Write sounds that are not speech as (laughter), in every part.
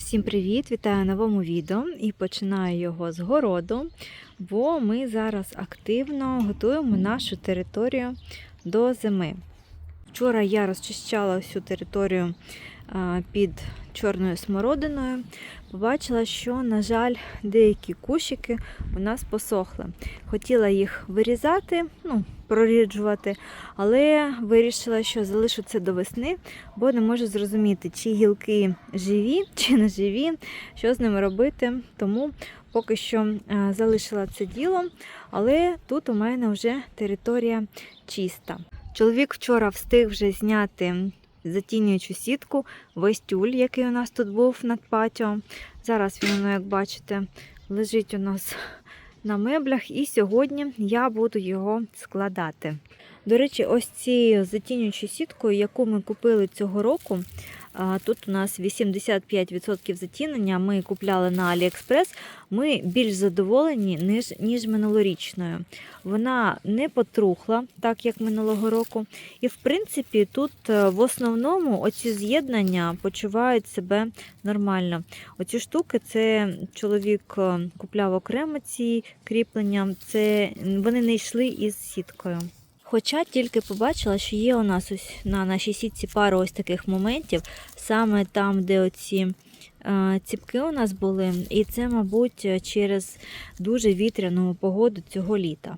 Всім привіт! Вітаю новому відео і починаю його з городу, бо ми зараз активно готуємо нашу територію до зими. Вчора я розчищала всю територію під чорною смородиною. Побачила, що, на жаль, деякі кущики у нас посохли. Хотіла їх вирізати, ну, проріджувати, але вирішила, що залишу це до весни, бо не можу зрозуміти, чи гілки живі, (laughs) чи не живі, що з ними робити. Тому поки що залишила це діло, але тут у мене вже територія чиста. Чоловік вчора встиг вже зняти затінюючу сітку, весь тюль, який у нас тут був над патіо. Зараз він, ну, як бачите, лежить у нас (laughs) на меблях, і сьогодні я буду його складати. До речі, ось цією затінюючою сіткою, яку ми купили цього року, тут у нас 85% затінення, ми купляли на AliExpress, ми більш задоволені, ніж, ніж минулорічною. Вона не потрухла, так як минулого року. І, в принципі, тут е, в основному оці з'єднання почувають себе нормально. Оці штуки це чоловік е, купляв окремо ці кріплення, це вони не йшли із сіткою. Хоча тільки побачила, що є у нас ось на нашій сітці пара ось таких моментів, саме там, де оці е, ціпки у нас були, і це, мабуть, через дуже вітряну погоду цього літа.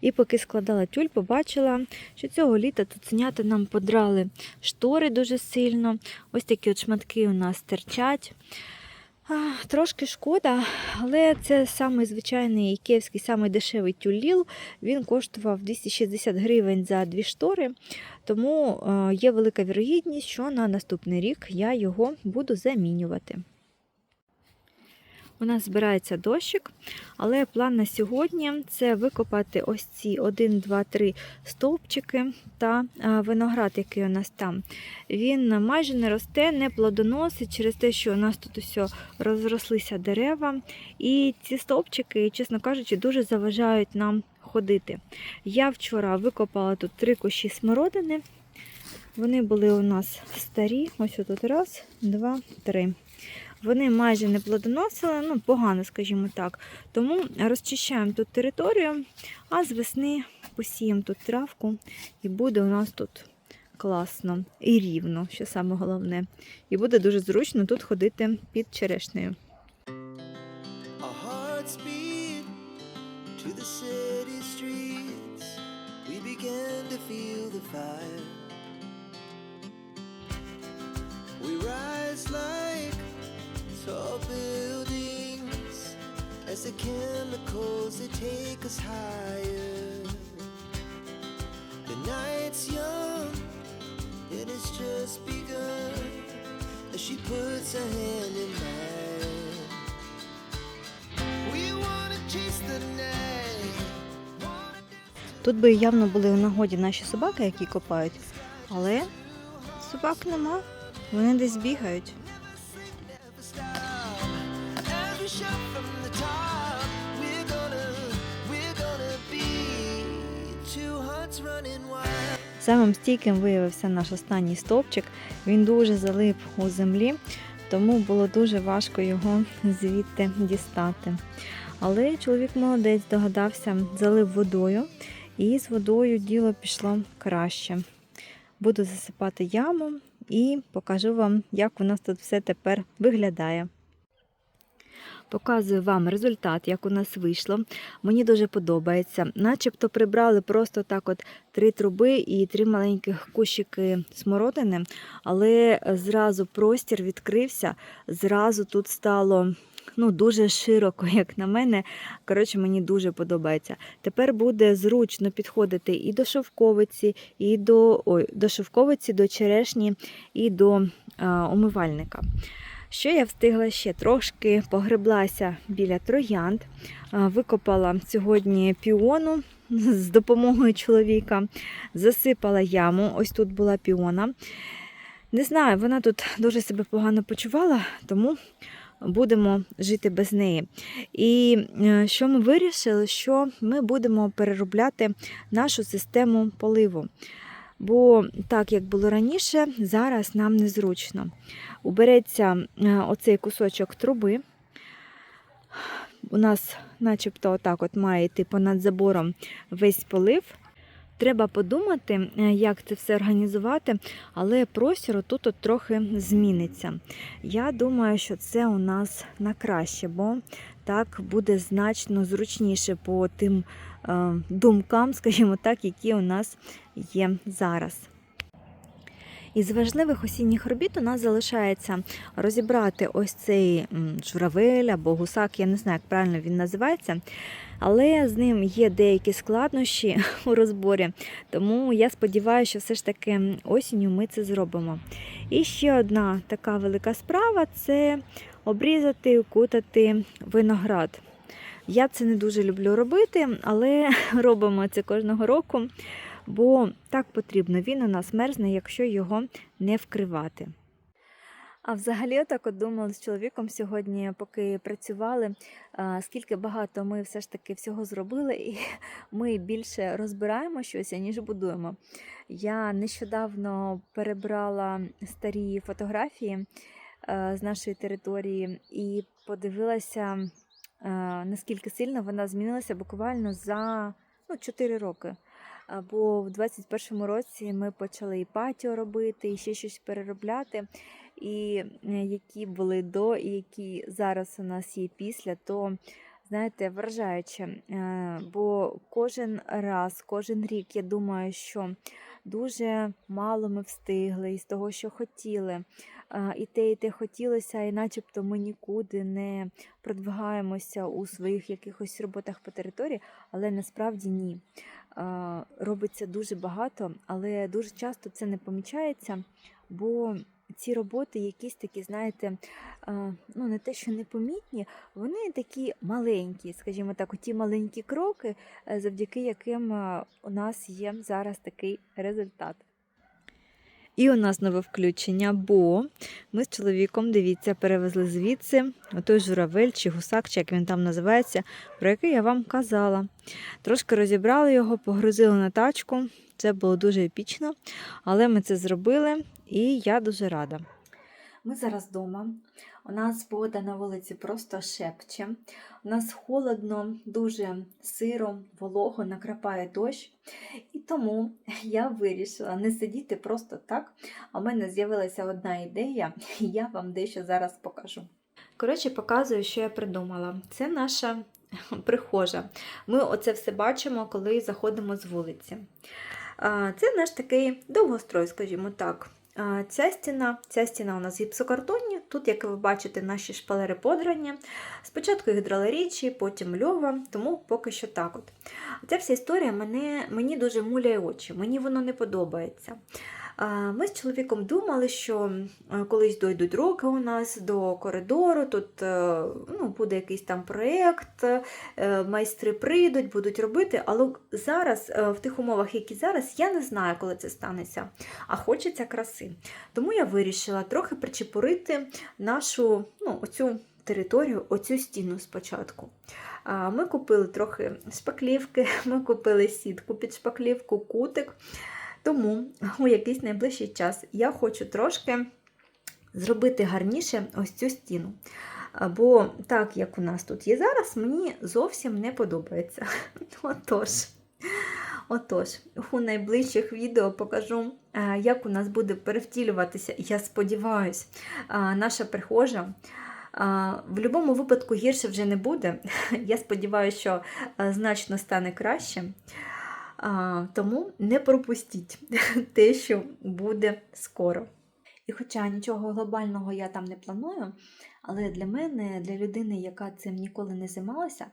І поки складала тюль, побачила, що цього літа тут цуняти нам подрали штори дуже сильно. Ось такі от шматки у нас терчать. Трошки шкода, але це самий звичайний київський, самий дешевий тюліл. Він коштував 260 гривень за дві штори. Тому е, є велика вірогідність, що на наступний рік я його буду замінювати. У нас збирається дощик, але план на сьогодні це викопати ось ці 1, 2, 3 стовпчики та виноград, який у нас там. Він майже не росте, не плодоносить через те, що у нас тут усе розрослися дерева. І ці стовпчики, чесно кажучи, дуже заважають нам ходити. Я вчора викопала тут три кущі смородини. Вони були у нас старі. Ось тут раз, два, три. Вони майже не плодоносили, ну, погано, скажімо так. Тому розчищаємо тут територію, а з весни посіємо тут травку, і буде у нас тут класно і рівно, що саме головне. І буде дуже зручно тут ходити під черешнею. To the city streets. We began to feel the fire. As the chemicals they take us higher. The night's young, it has just begun as she puts her hand in mine. We wanna chase the night. Тут би явно були в нагоді наші собаки, які копають, але собак нема, вони десь бігають. Самим стійким виявився наш останній стовпчик. Він дуже залип у землі, тому було дуже важко його звідти дістати. Але чоловік молодець догадався, залив водою, і з водою діло пішло краще. Буду засипати яму і покажу вам, як у нас тут все тепер виглядає. Показую вам результат, як у нас вийшло. Мені дуже подобається. Начебто прибрали просто так от три труби і три маленьких кущики смородини, але зразу простір відкрився, зразу тут стало. Ну, дуже широко, як на мене. Коротше, мені дуже подобається. Тепер буде зручно підходити і до шовковиці, і до ой, до шовковиці, до черешні, і до а, умивальника. Що я встигла ще трошки погреблася біля троянд, викопала сьогодні піону з допомогою чоловіка, засипала яму. Ось тут була піона. Не знаю, вона тут дуже себе погано почувала, тому будемо жити без неї. І е, що ми вирішили, що ми будемо переробляти нашу систему поливу. Бо так, як було раніше, зараз нам незручно. Убереться е, оцей кусочок труби. У нас, начебто, отак от має йти понад забором весь полив. Треба подумати, е, як це все організувати, але простір тут от трохи зміниться. Я думаю, що це у нас на краще, бо так буде значно зручніше по тим е, думкам, (laughs) скажімо так, які у нас є зараз. Із важливих осінніх робіт у нас залишається розібрати ось цей журавель або гусак, я не знаю, як правильно він називається, але з ним є деякі складнощі (laughs) у розборі, тому я сподіваюся, що все ж таки осінню ми це зробимо. І ще одна така велика справа це обрізати, укутати виноград. Я це не дуже люблю робити, але (laughs) робимо це кожного року, бо так потрібно. Він у нас мерзне, якщо його не вкривати. А взагалі, так от думали з чоловіком сьогодні, поки працювали, скільки багато ми все ж таки всього зробили, і (laughs) ми більше розбираємо щось, ніж будуємо. Я нещодавно перебрала старі фотографії з нашої території і подивилася, наскільки сильно вона змінилася буквально за ну, 4 роки. Бо в 21-му році ми почали і патіо робити, і ще щось переробляти. І е, які були до, і які зараз у нас є після, то знаєте, вражаюче. Е, Бо кожен раз, кожен рік я думаю, що дуже мало ми встигли із того, що хотіли. І те, і те хотілося, і начебто ми нікуди не продвигаємося у своїх якихось роботах по території, але насправді ні. Робиться дуже багато, але дуже часто це не помічається, бо ці роботи якісь такі, знаєте, ну не те, що непомітні, вони такі маленькі, скажімо так, ті маленькі кроки, е, завдяки яким е, у нас є зараз такий результат. І у нас нове включення, бо ми з чоловіком, дивіться, перевезли звідси той журавель чи гусак, чи як він там називається, про який я вам казала. Трошки розібрали його, погрузили на тачку. Це було дуже епічно, але ми це зробили, і я дуже рада. Ми зараз вдома. У нас погода на вулиці просто шепче. У нас холодно, дуже сиро, волого, накрапає дощ. І тому (laughs) я вирішила не сидіти просто так. А в мене з'явилася одна ідея, і я вам дещо зараз покажу. Коротше, показую, що я придумала. Це наша (laughs) прихожа. Ми оце все бачимо, коли заходимо з вулиці. Це наш такий довгострой, скажімо так. Ця стіна, ця стіна у нас гіпсокартонні. Тут, як ви бачите, наші шпалери подрані. Спочатку гідроларічі, потім льова, тому поки що так. от. Ця вся історія мене, мені дуже муляє очі, мені воно не подобається. Ми з чоловіком думали, що е, колись дойдуть роки у нас до коридору, тут е, ну, буде якийсь там проєкт, е, майстри прийдуть, будуть робити, але зараз, в тих умовах, які зараз, я не знаю, коли це станеться, а хочеться краси. Тому я вирішила трохи причепурити нашу ну, оцю територію, оцю стіну спочатку. Ми купили трохи шпаклівки, (laughs) ми купили сітку під шпаклівку, кутик. Тому у якийсь найближчий час я хочу трошки зробити гарніше ось цю стіну. Бо так, як у нас тут є зараз, мені зовсім не подобається. (laughs) Отож, отож, у найближчих відео покажу, е, як у нас буде перевтілюватися, я сподіваюся, наша прихожа. В будь-якому випадку гірше вже не буде. (laughs) Я сподіваюся, що е, значно стане краще. Тому не пропустіть (laughs) те, що буде скоро. І хоча нічого глобального я там не планую, але для мене, для людини, яка цим ніколи не займалася,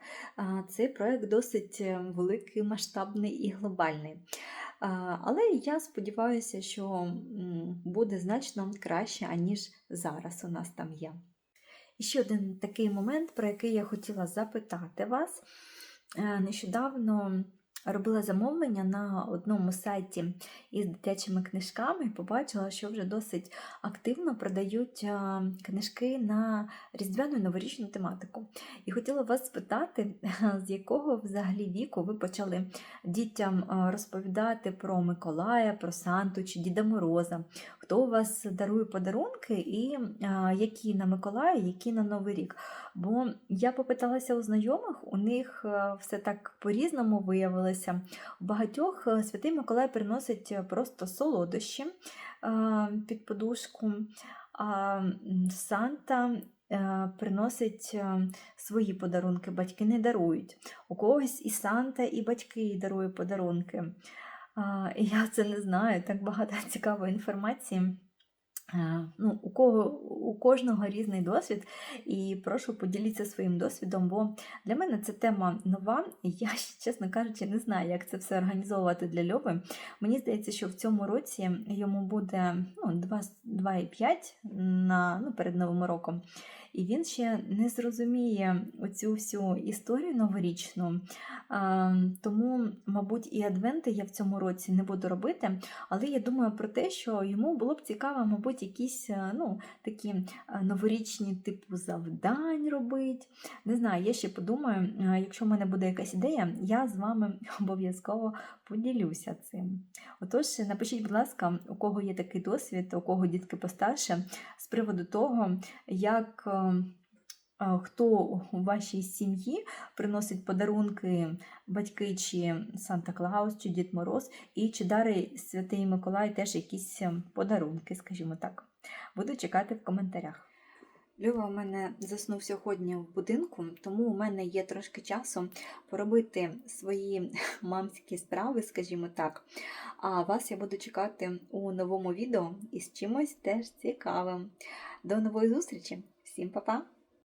цей проект досить е, великий, масштабний і глобальний. Але я сподіваюся, що буде значно краще, аніж зараз у нас там є. І ще один такий момент, про який я хотіла запитати вас. Е, Нещодавно робила замовлення на одному сайті із дитячими книжками і побачила, що вже досить активно продають книжки на різдвяну і новорічну тематику. І хотіла вас спитати, (laughs) з якого взагалі віку ви почали дітям розповідати про Миколая, про Санту чи Діда Мороза, хто у вас дарує подарунки і які на Миколая, які на Новий рік. Бо я попиталася у знайомих, у них е, все так по-різному виявилося. У багатьох е, святий Миколай приносить е, просто солодощі під подушку, а Санта приносить свої подарунки, батьки не дарують. У когось і Санта, і батьки дарують подарунки. Я це не знаю, так багато (laughs) цікавої інформації. Е, Ну, у, кого, у кожного різний досвід, і прошу поділіться своїм досвідом, бо для мене ця тема нова, я, (laughs) чесно кажучи, не знаю, як це все організовувати для Льови. Мені здається, що в цьому році йому буде ну, 2, 2,5 на, ну, перед Новим роком. І він ще не зрозуміє оцю всю історію новорічну. А, тому, мабуть, і адвенти я в цьому році не буду робити. Але я думаю про те, що йому було б цікаво, мабуть, якісь е, ну, такі е, новорічні типу завдань робити. Не знаю, я ще подумаю, е, якщо в мене буде якась ідея, я з вами (laughs) обов'язково поділюся цим. Отож, напишіть, будь ласка, у кого є такий досвід, у кого дітки постарше, з приводу того, як. Хто у вашій сім'ї приносить подарунки батьки чи Санта Клаус, чи Дід Мороз, і чи дарить Святий Миколай теж якісь е, подарунки, скажімо так. Буду чекати в коментарях. Льова у мене заснув сьогодні в будинку, тому у мене є трошки часу поробити свої (laughs) мамські справи, скажімо так. А вас я буду чекати у новому відео із чимось теж цікавим. До нової зустрічі! Всім па-па!